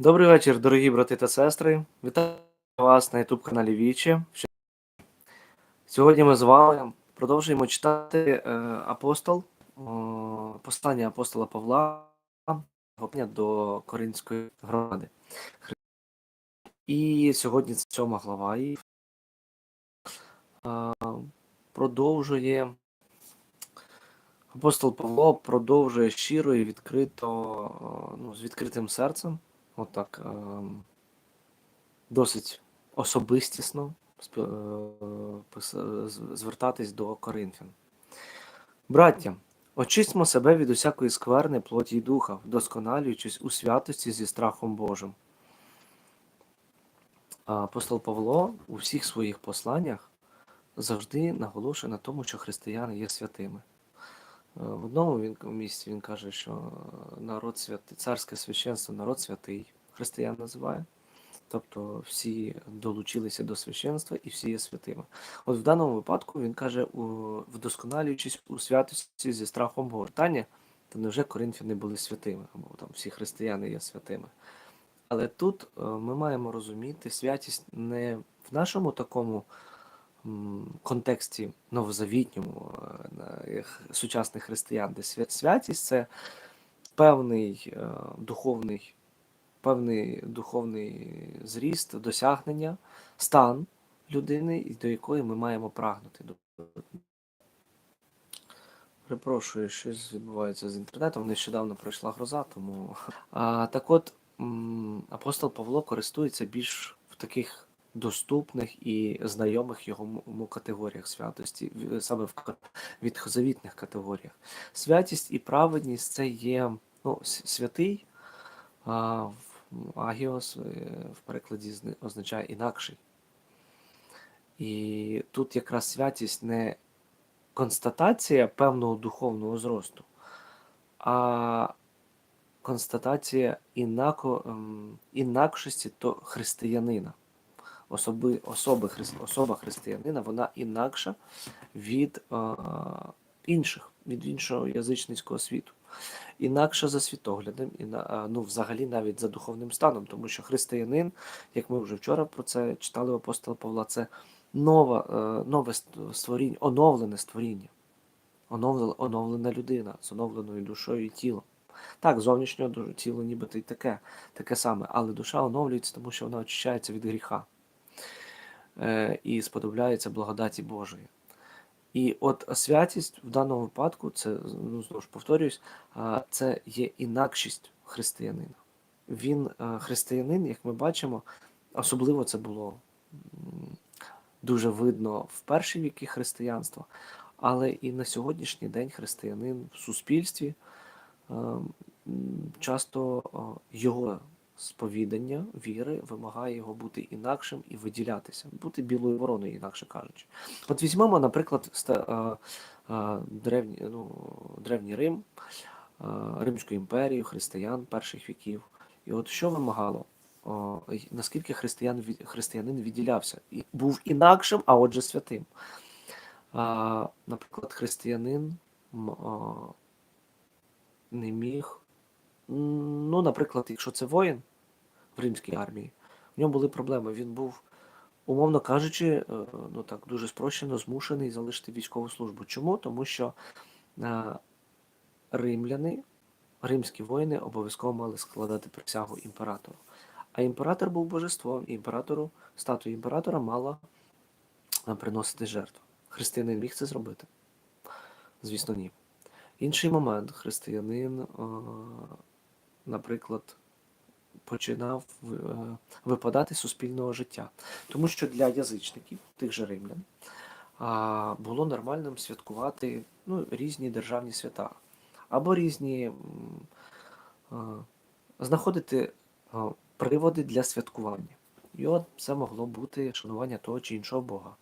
Добрий вечір, дорогі брати та сестри. Вітаю вас на youtube каналі Вічі. Сьогодні ми з вами продовжуємо читати е, апостол, послання апостола Павла до Коринської громади. І сьогодні це сьома глава і е, продовжує апостол Павло продовжує щиро і відкрито, ну, з відкритим серцем отак ем, досить особистісно е, з- звертатись до Коринфян. Браття, очистьмо себе від усякої скверни плоті й духа, вдосконалюючись у святості зі страхом Божим. Апостол Павло у всіх своїх посланнях завжди наголошує на тому, що християни є святими. Е, В одному він місці він каже, що народ святий, царське священство, народ святий, християн називає. Тобто всі долучилися до священства і всі є святими. От в даному випадку він каже, вдосконалюючись у святості зі страхом Бога. Питання, то невже коринфяни були святими, або там всі християни є святими. Але тут е, ми маємо розуміти святість не в нашому такому контексті новозавітньому е, сучасних християн, де святість це певний е, духовний, певний духовний зріст, досягнення, стан людини, до якої ми маємо прагнути. Перепрошую, щось відбувається з інтернетом. Нещодавно пройшла гроза, тому. А, так от, апостол Павло користується більш в таких доступних і знайомих йому категоріях святості, саме в відхозавітних категоріях. Святість і праведність це є ну, святий, а агіос е, в перекладі означає інакший. І тут якраз святість не констатація певного духовного зросту, а констатація інако, ем, інакшості то християнина. Особи, особи, особа християнина, вона інакша від е, інших, від іншого язичницького світу. Інакша за світоглядом, і ну, взагалі навіть за духовним станом, тому що християнин, як ми вже вчора про це читали у апостола Павла, це нова, е, нове створіння, оновлене створіння, оновлена, оновлена людина з оновленою душою і тілом. Так, зовнішнє ду- тіло нібито й таке, таке саме, але душа оновлюється, тому що вона очищається від гріха е, і сподобляється благодаті Божої. І от святість в даному випадку, це ну, знову ж повторююсь, це є інакшість християнина. Він е, християнин, як ми бачимо, особливо це було дуже видно в перші віки християнства, але і на сьогоднішній день християнин в суспільстві е, часто е, його сповідання віри вимагає його бути інакшим і виділятися, бути білою вороною, інакше кажучи. От візьмемо, наприклад, е, е, древній, ну, древній Рим, е, Римську імперію, християн перших віків. І от що вимагало? О, наскільки християн, християнин відділявся і був інакшим, а отже святим. А, наприклад, християнин а, не міг. Ну, наприклад, якщо це воїн в римській армії, в нього були проблеми. Він був, умовно кажучи, е, ну так дуже спрощено змушений залишити військову службу. Чому? Тому що е, римляни, римські воїни обов'язково мали складати присягу імператору. А імператор був божеством, і імператору, статуя імператора мала е, приносити жертву. Християнин міг це зробити? Звісно, ні. Інший момент християнин, наприклад, починав е, випадати з суспільного життя. Тому що для язичників, тих же римлян, було нормальним святкувати ну, різні державні свята або різні е, знаходити е, приводи для святкування. І от це могло бути шанування того чи іншого Бога.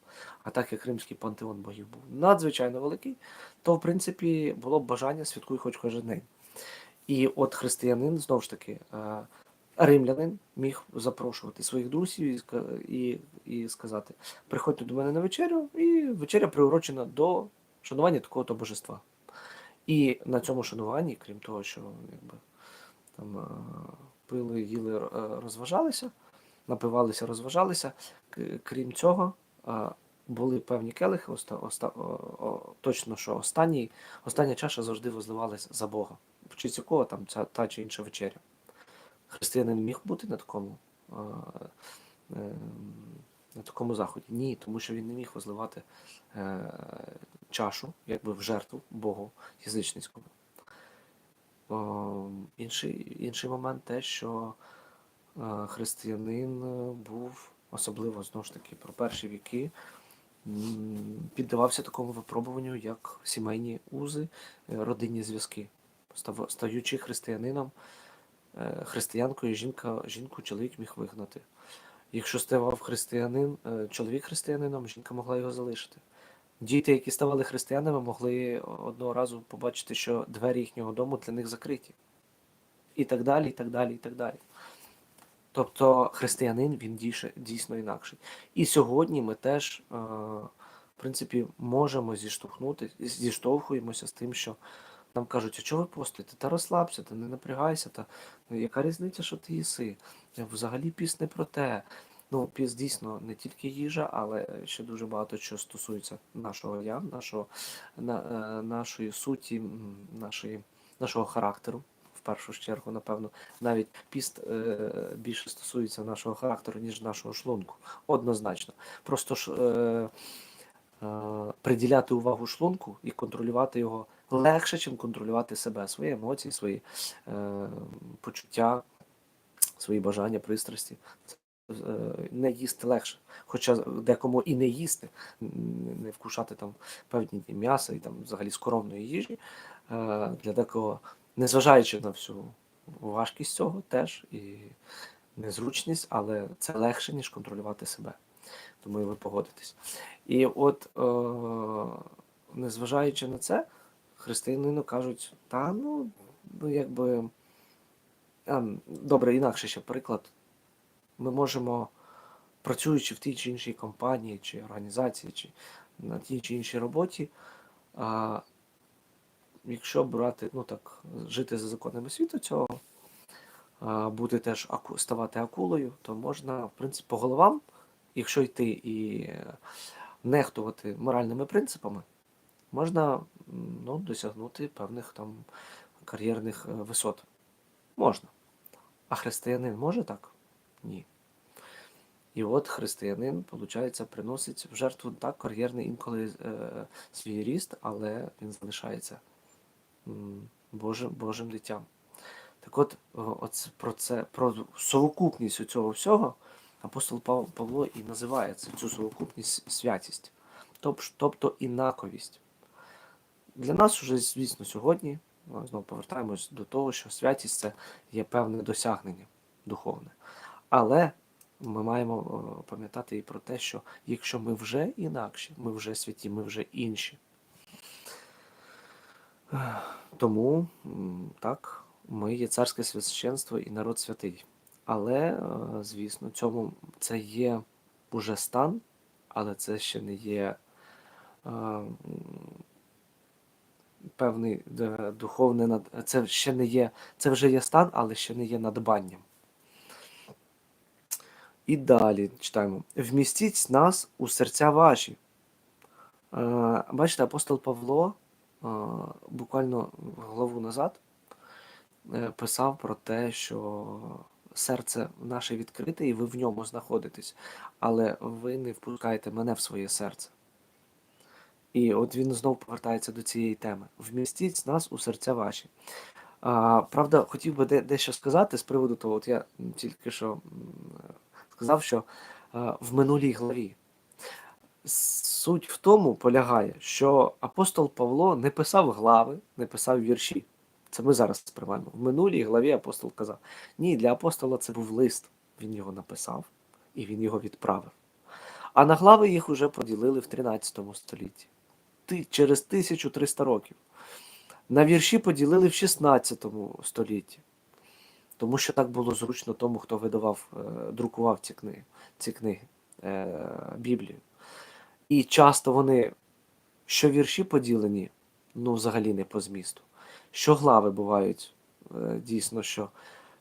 А так як римський пантеон богів був надзвичайно великий, то в принципі було б бажання святкуй хоч кожен день. І от християнин знову ж таки. Римлянин міг запрошувати своїх друзів і, і, сказати: приходьте до мене на вечерю, і вечеря приурочена до шанування такого-то божества. І на цьому шануванні, крім того, що якби там е, пили, їли, е, розважалися, напивалися, розважалися. Крім цього, е, були певні келихи, оста, оста, о, точно, що останній, остання чаша завжди возливалась за Бога. В честь якого там ця та чи інша вечеря. Християнин міг бути на такому, е, на такому заході? Ні, тому що він не міг возливати е, чашу, якби в жертву Богу язичницькому. Інший, інший момент те, що е, християнин був, особливо знову ж таки про перші віки, піддавався такому випробуванню, як сімейні узи, родинні зв'язки. Стаючи християнином, християнкою, жінка, жінку чоловік міг вигнати. Якщо ставав християнин, е, чоловік християнином, жінка могла його залишити. Діти, які ставали християнами, могли одного разу побачити, що двері їхнього дому для них закриті. І так далі, і так далі, і так далі. Тобто християнин він дійсно інакший. І сьогодні ми теж, е, в принципі, можемо зіштовхнути, зіштовхуємося з тим, що нам кажуть, а чого ви постите? Та розслабся, та не напрягайся, та ну, яка різниця, що ти їси? Взагалі піс не про те. Ну, піс дійсно не тільки їжа, але ще дуже багато чого стосується нашого я, нашого, на, е, нашої суті, нашої, нашого характеру. В першу чергу, напевно, навіть піст е, більше стосується нашого характеру, ніж нашого шлунку. Однозначно. Просто ж е, е, приділяти увагу шлунку і контролювати його легше, ніж контролювати себе, свої емоції, свої е, почуття, свої бажання, пристрасті. Е, не їсти легше. Хоча декому і не їсти, не вкушати там певні дні м'яса і там взагалі скоромної їжі. Е, для декого, незважаючи на всю важкість цього теж і незручність, але це легше, ніж контролювати себе. Тому ви погодитесь. І от, е, незважаючи на це, християнину кажуть, та ну, ну якби. А, добре, інакше ще приклад. Ми можемо, працюючи в тій чи іншій компанії, чи організації, чи на тій чи іншій роботі, а, якщо брати, ну так, жити за законами світу цього, а, бути теж аку, ставати акулою, то можна, в принципі, по головам, якщо йти і е, нехтувати моральними принципами, можна ну, досягнути певних там кар'єрних е, висот. Можна. А християнин може так? Ні. І от християнин, виходить, приносить в жертву так кар'єрний інколи е, свій ріст, але він залишається Божим, Божим дитям. Так от, о, оце, про це, про совокупність цього всього апостол Павло і називає цю совокупність святість, тобто інаковість. Для нас уже, звісно, сьогодні ми знову повертаємось до того, що святість це є певне досягнення духовне. Але ми маємо е, пам'ятати і про те, що якщо ми вже інакші, ми вже святі, ми вже інші. Тому так, ми є царське священство і народ святий. Але, е, звісно, цьому це є уже стан, але це ще не є е, певний е, духовний над... це ще не є, це вже є стан, але ще не є надбанням. І далі читаємо: вмістіть нас у серця ваші. Е, Бачите, апостол Павло е, буквально главу назад писав про те, що серце наше відкрите, і ви в ньому знаходитесь, але ви не впускаєте мене в своє серце. І от він знову повертається до цієї теми. Вмістіть нас у серця ваші. А, правда, хотів би дещо сказати з приводу того, от я тільки що сказав, що в минулій главі. Суть в тому полягає, що апостол Павло не писав глави, не писав вірші. Це ми зараз сприймаємо. В минулій главі апостол казав: ні, для апостола це був лист. Він його написав і він його відправив. А на глави їх уже поділили в 13 столітті. Через 1300 років. На вірші поділили в 16 столітті. Тому що так було зручно тому, хто видавав, е, друкував ці книги, ці книги е, Біблію. І часто вони, що вірші поділені, ну, взагалі не по змісту. Що глави бувають, е, дійсно, що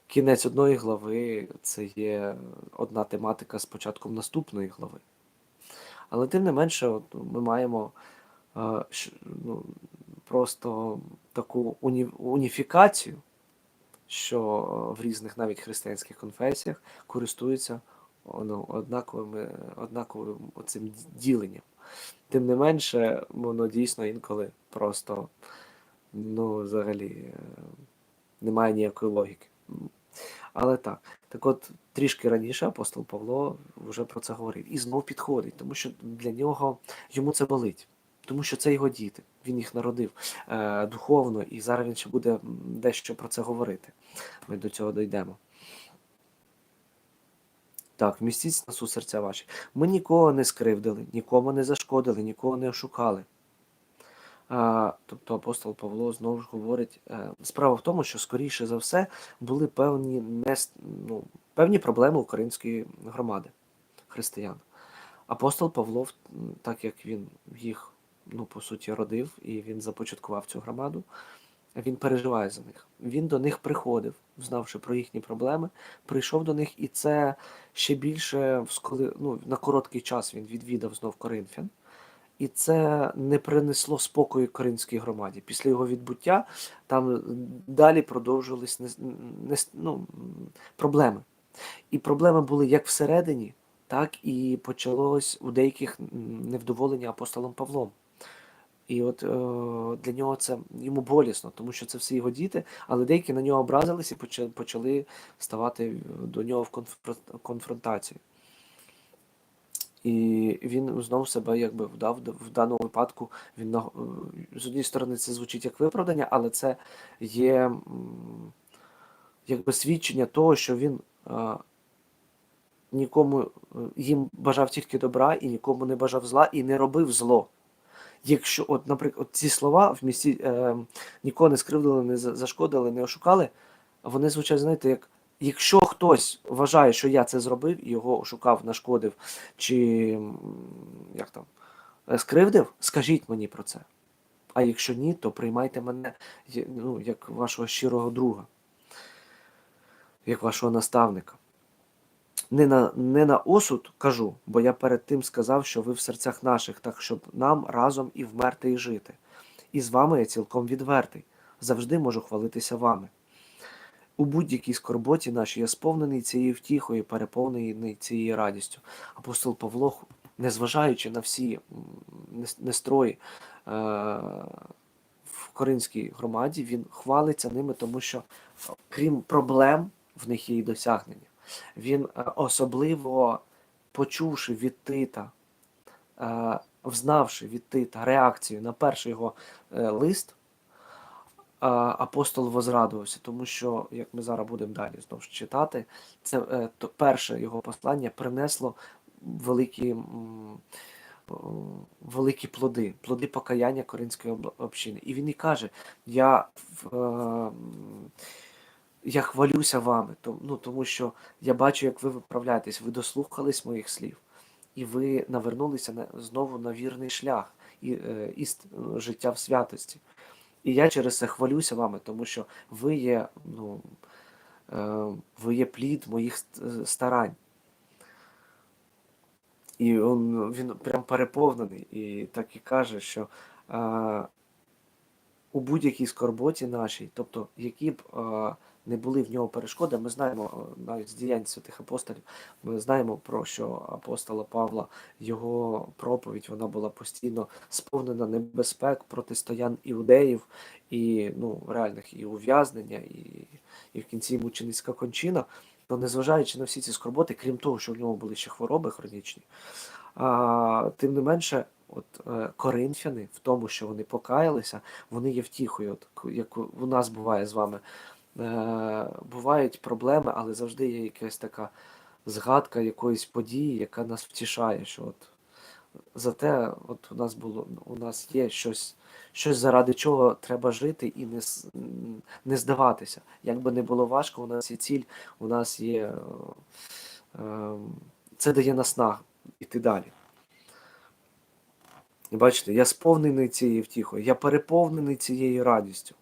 кінець одної глави це є одна тематика з початком наступної глави. Але тим не менше, от, ми маємо ну, просто таку уні, уніфікацію, що в різних навіть християнських конфесіях користуються ну, однаковими, однаковим оцим діленням. Тим не менше, воно дійсно інколи просто ну, взагалі е, немає ніякої логіки. Але так. Так от, трішки раніше апостол Павло вже про це говорив. І знов підходить, тому що для нього йому це болить. Тому що це його діти. Він їх народив е, духовно, і зараз він ще буде дещо про це говорити. Ми до цього дійдемо. Так, вмістіть нас у серця ваші. Ми нікого не скривдили, нікому не зашкодили, нікого не ошукали. А, тобто апостол Павло знову ж говорить, е, справа в тому, що скоріше за все були певні, нес- ну, певні проблеми української громади християн. Апостол Павло, так як він їх, ну, по суті, родив і він започаткував цю громаду, він переживає за них. Він до них приходив, знавши про їхні проблеми, прийшов до них, і це ще більше ну, на короткий час він відвідав знов Коринфян. І це не принесло спокою коринській громаді. Після його відбуття там далі продовжувались не, не, ну, проблеми. І проблеми були як всередині, так і почалось у деяких невдоволення апостолом Павлом. І от е, для нього це йому болісно, тому що це всі його діти, але деякі на нього образились і почали, ставати до нього в конфро- конфронтацію. І він знов себе якби вдав в даному випадку. Він е, з однієї сторони це звучить як виправдання, але це є якби свідчення того, що він е, нікому е, їм бажав тільки добра і нікому не бажав зла і не робив зло. Якщо, от, наприклад, от ці слова в місті е, нікого не скривдили, не зашкодили, не ошукали, вони звучать, знаєте, як якщо хтось вважає, що я це зробив, його ошукав, нашкодив, чи як там, е, скривдив, скажіть мені про це. А якщо ні, то приймайте мене ну, як вашого щирого друга, як вашого наставника. Не на, не на осуд кажу, бо я перед тим сказав, що ви в серцях наших, так щоб нам разом і вмерти, і жити. І з вами я цілком відвертий, завжди можу хвалитися вами. У будь-якій скорботі нашій я сповнений цією втіхою, переповнений цією радістю. Апостол Павло, незважаючи на всі м, нес- настрої е, в Коринській громаді, він хвалиться ними, тому що, крім проблем, в них є і досягнення. Він е, особливо почувши від Тита, е, взнавши від Тита реакцію на перший його е, лист, апостол возрадувався, тому що, як ми зараз будемо далі знову ж читати, це то перше його послання принесло великі, великі плоди, плоди покаяння коринської общини. І він і каже: я, е, я хвалюся вами, ну, тому що я бачу, як ви виправляєтесь, ви дослухались моїх слів, і ви навернулися на, знову на вірний шлях і, е, іст, життя в святості. І я через це хвалюся вами, тому що ви є, ну, е, ви є плід моїх старань. І он, він прям переповнений і так і каже, що е, у будь-якій скорботі нашій, тобто які б е, не були в нього перешкоди, ми знаємо е, навіть з діянь святих апостолів, ми знаємо про що апостола Павла, його проповідь вона була постійно сповнена небезпек, протистоян іудеїв, і ну, реальних і ув'язнення, і, і в кінці мученицька кончина. То незважаючи на всі ці скорботи, крім того, що в нього були ще хвороби хронічні, а, тим не менше, от е, коринфяни в тому, що вони покаялися, вони є втіхою, от, як у у нас буває з вами. Е, бувають проблеми, але завжди є якась така згадка якоїсь події, яка нас втішає, що от зате от у нас було у нас є щось, щось заради чого треба жити і не, не здаватися. Як би не було важко, у нас є ціль, у нас є. е, е, Це дає наснагу іти далі. Бачите, я сповнений цією втіхою, я переповнений цією радістю.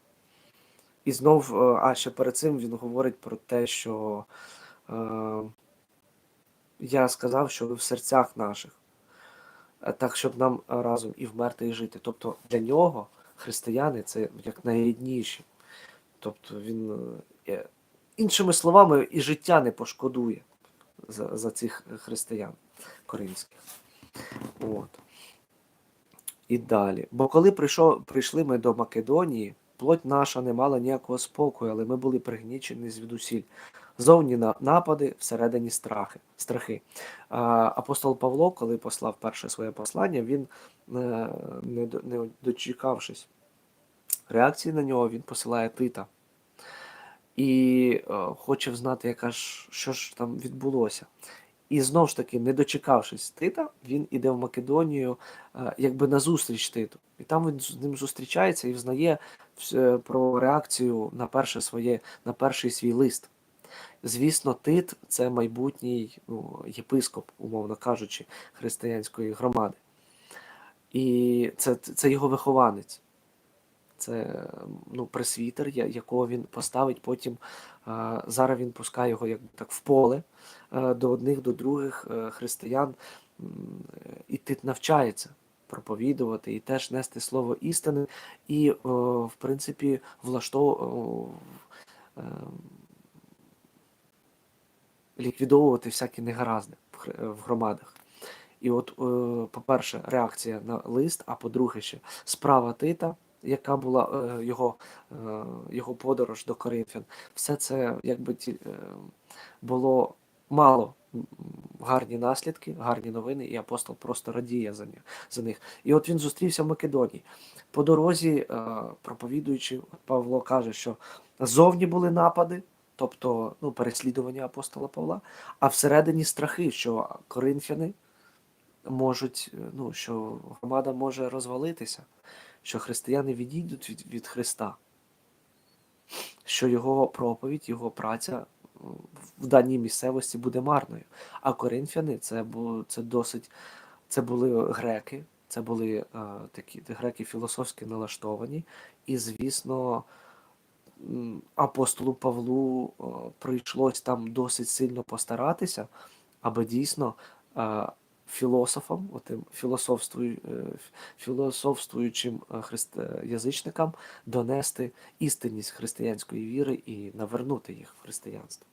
І знов, е, а ще перед цим він говорить про те, що е, я сказав, що ви в серцях наших, е, так, щоб нам разом і вмерти, і жити. Тобто для нього християни це як найрідніші. Тобто він, е, іншими словами, і життя не пошкодує за, за цих християн коринських. От. І далі. Бо коли прийшов, прийшли ми до Македонії, плоть наша не мала ніякого спокою, але ми були пригнічені звідусіль. Зовні напади, всередині страхи. страхи. Апостол Павло, коли послав перше своє послання, він, е, не, дочекавшись реакції на нього, він посилає Тита. І е, хоче знати, яка ж, що ж там відбулося. І знову ж таки, не дочекавшись Тита, він іде в Македонію е, якби на зустріч Титу. І там він з ним зустрічається і взнає про реакцію на перше своє, на перший свій лист. Звісно, Тит це майбутній ну, єпископ, умовно кажучи, християнської громади. І це, це його вихованець. Це ну, пресвітер, якого він поставить потім. е, Зараз він пускає його як так в поле е, до одних, до других е, християн. І Тит навчається проповідувати і теж нести слово істини, і, е, в принципі, влаштовувати ліквідовувати всякі негаразди в громадах. І от, е, по-перше, реакція на лист, а по-друге, ще справа Тита, яка була е, його, е, його подорож до Коринфян. Все це якби е, було мало гарні наслідки, гарні новини, і апостол просто радіє за них. За них. І от він зустрівся в Македонії. По дорозі, е, проповідуючи, Павло каже, що зовні були напади, тобто ну, переслідування апостола Павла, а всередині страхи, що коринфяни можуть, е, ну, що громада може розвалитися, що християни відійдуть від, від Христа, що його проповідь, його праця в даній місцевості буде марною. А коринфяни це, це досить, це були греки, це були е, такі греки філософськи налаштовані, і, звісно, апостолу Павлу е, прийшлось там досить сильно постаратися, аби дійсно е, філософам, отим філософствую, е, філософствуючим е, христ... е, язичникам донести істинність християнської віри і навернути їх в християнство.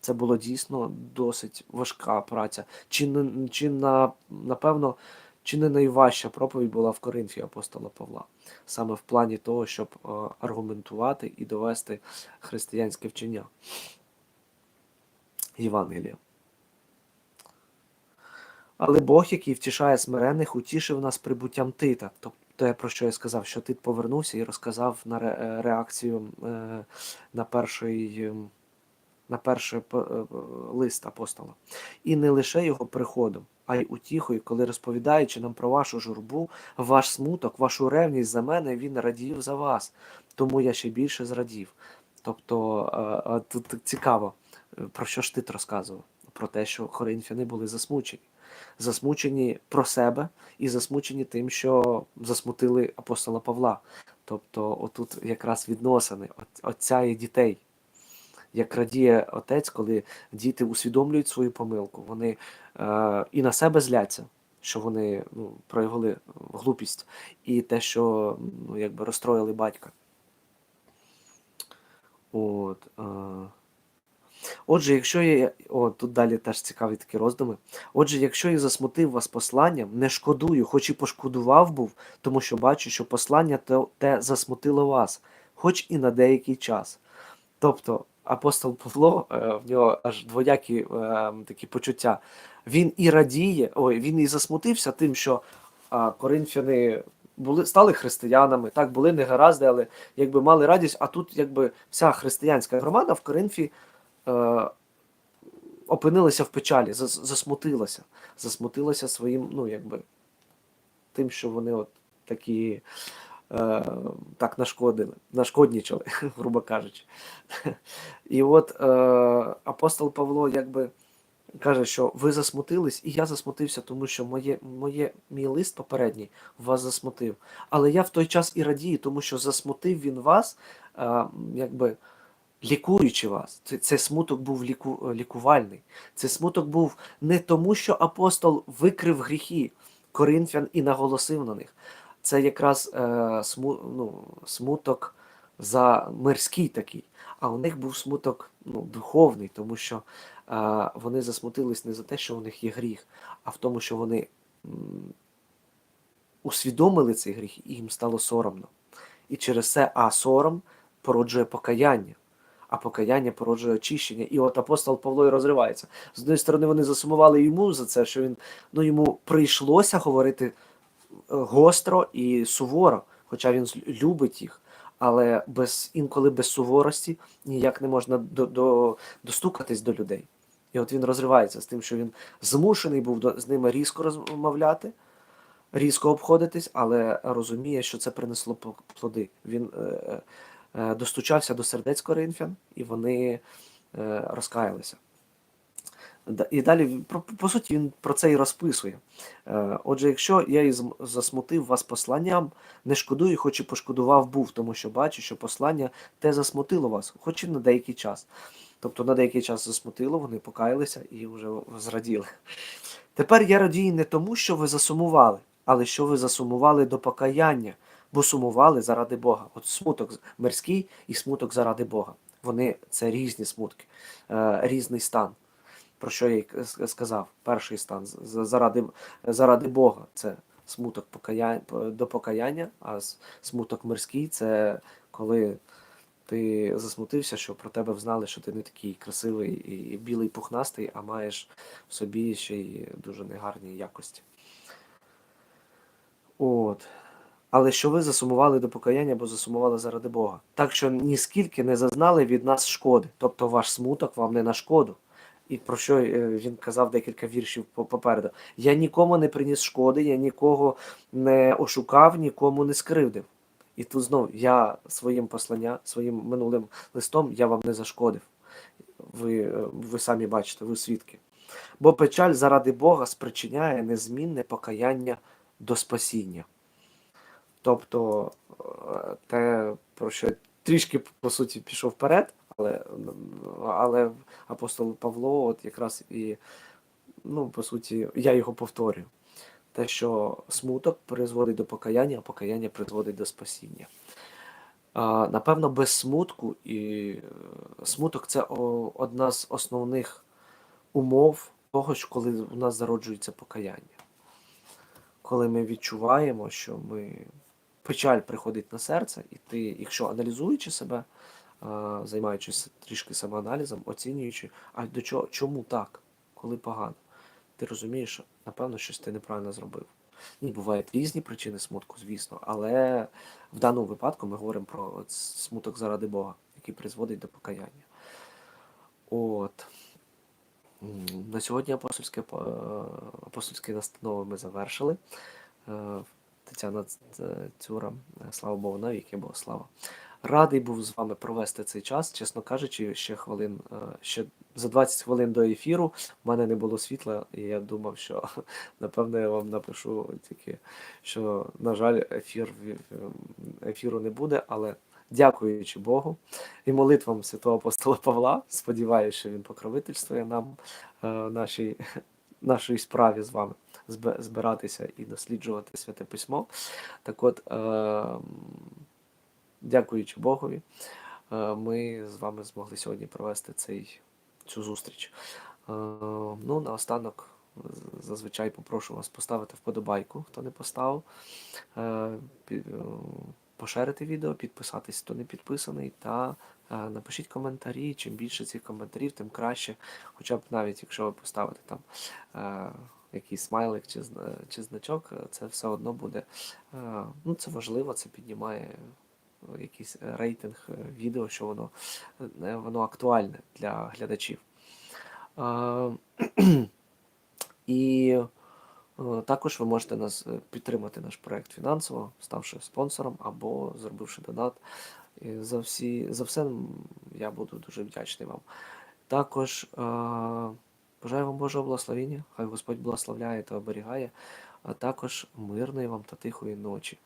Це було дійсно досить важка праця. Чи, чи на, напевно, чи не найважча проповідь була в Коринфі апостола Павла, саме в плані того, щоб е, аргументувати і довести християнське вчення Євангелія. Але Бог, який втішає смирених, утішив нас прибуттям Тита. Тобто те, про що я сказав, що Тит повернувся і розказав на е, реакцію е, на перший. на перший е, лист апостола. І не лише його приходом, а й утіхою, коли розповідаючи нам про вашу журбу, ваш смуток, вашу ревність за мене, він радів за вас. Тому я ще більше зрадів. Тобто тут цікаво, про що ж ти розказував? Про те, що коринфяни були засмучені. Засмучені про себе і засмучені тим, що засмутили апостола Павла. Тобто, отут якраз відносини отця і дітей як радіє отець, коли діти усвідомлюють свою помилку, вони е, і на себе зляться, що вони ну, проявили глупість, і те, що ну, якби розстроїли батька. От, е. Отже, якщо я. О, тут далі теж цікаві такі роздуми. Отже, якщо я засмутив вас посланням, не шкодую, хоч і пошкодував був, тому що бачу, що послання те, те засмутило вас, хоч і на деякий час. Тобто апостол Павло, е, в нього аж двоякі е, такі почуття. Він і радіє, ой, він і засмутився тим, що е, коринфяни були, стали християнами, так, були негаразди, але якби мали радість, а тут якби вся християнська громада в Коринфі е, опинилася в печалі, засмутилася. Засмутилася своїм, ну, якби, тим, що вони от такі е, так нашкодили, нашкоднічали, грубо кажучи. І от е, апостол Павло якби каже, що ви засмутились, і я засмутився, тому що моє, моє, мій лист попередній вас засмутив. Але я в той час і радію, тому що засмутив він вас, а, якби лікуючи вас. Це, це смуток був ліку, лікувальний. Це смуток був не тому, що апостол викрив гріхи коринфян і наголосив на них. Це якраз е, сму, ну, смуток за мирський такий. А у них був смуток ну, духовний, тому що е, вони засмутились не за те, що у них є гріх, а в тому, що вони м, усвідомили цей гріх, і їм стало соромно. І через це, а сором породжує покаяння, а покаяння породжує очищення. І от апостол Павло і розривається. З однієї сторони, вони засумували йому за це, що він ну, йому прийшлося говорити е, гостро і суворо, хоча він любить їх. Але без інколи без суворості ніяк не можна до, до, достукатись до людей. І от він розривається з тим, що він змушений був до, з ними різко розмовляти, різко обходитись, але розуміє, що це принесло пл- плоди. Він е, е, достучався до сердець коринфян, і вони е, розкаялися. І далі, по суті, він про це і розписує. Е, Отже, якщо я і засмутив вас посланням, не шкодую, хоч і пошкодував був, тому що бачу, що послання те засмутило вас, хоч і на деякий час. Тобто на деякий час засмутило, вони покаялися і вже зраділи. Тепер я радію не тому, що ви засумували, але що ви засумували до покаяння, бо сумували заради Бога. От смуток мирський і смуток заради Бога. Вони це різні смутки, е, різний стан. Про що я й сказав? Перший стан заради, заради Бога це смуток покаяння, до покаяння, а смуток мирський це коли ти засмутився, що про тебе взнали, що ти не такий красивий і білий пухнастий, а маєш в собі ще й дуже негарні якості. От. Але що ви засумували до покаяння, бо засумували заради Бога. Так що ніскільки не зазнали від нас шкоди. Тобто ваш смуток вам не на шкоду. І про що е, він казав декілька віршів попереду. Я нікому не приніс шкоди, я нікого не ошукав, нікому не скривдив. І тут знов я своїм посланням, своїм минулим листом я вам не зашкодив. Ви, е, ви самі бачите, ви свідки. Бо печаль заради Бога спричиняє незмінне покаяння до спасіння. Тобто е, те, про що трішки по суті пішов вперед, але, але апостол Павло, от якраз і, ну, по суті, я його повторюю. Те, що смуток призводить до покаяння, а покаяння призводить до спасіння. Напевно, без смутку і е, смуток це одна з основних умов того, що коли у нас зароджується покаяння. Коли ми відчуваємо, що ми печаль приходить на серце, і ти, якщо аналізуючи себе, займаючись трішки самоаналізом, оцінюючи, а до чого, чому так, коли погано, ти розумієш, що напевно щось ти неправильно зробив. Ні, бувають різні причини смутку, звісно, але в даному випадку ми говоримо про смуток заради Бога, який призводить до покаяння. От. На сьогодні апостольське, по- е, апостольські настанови ми завершили. Е, Тетяна Ц- Цюра, е, слава Богу, навіки Бога слава. Радий був з вами провести цей час. Чесно кажучи, ще хвилин, е, ще за 20 хвилин до ефіру в мене не було світла, і я думав, що напевно я вам напишу тільки, що, на жаль, ефір, ефіру не буде, але дякуючи Богу і молитвам святого апостола Павла, сподіваюся, що він покровительствує нам е, нашій, нашій справі з вами збиратися і досліджувати святе письмо. Так от, е, дякуючи Богові, е, ми з вами змогли сьогодні провести цей, цю зустріч. Е, ну, наостанок, зазвичай попрошу вас поставити вподобайку, хто не поставив, е, поширити відео, підписатись, хто не підписаний, та напишіть коментарі. Чим більше цих коментарів, тим краще. Хоча б навіть якщо ви поставите там якийсь смайлик чи, чи значок, е, це все одно буде. е, ну, це важливо, це піднімає е, якийсь рейтинг відео, що воно, воно актуальне для глядачів. І також ви можете нас підтримати наш проект фінансово, ставши спонсором або зробивши донат. І за, всі, за все я буду дуже вдячний вам. Також е, Бажаю вам Божого благословення, хай Господь благословляє та оберігає, а також мирної вам та тихої ночі.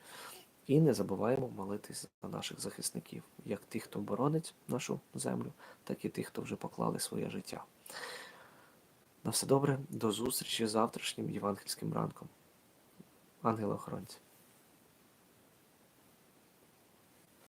І не забуваємо молитись за наших захисників, як тих, хто боронить нашу землю, так і тих, хто вже поклали своє життя. На все добре, до зустрічі завтрашнім євангельським ранком. Ангели-охоронці.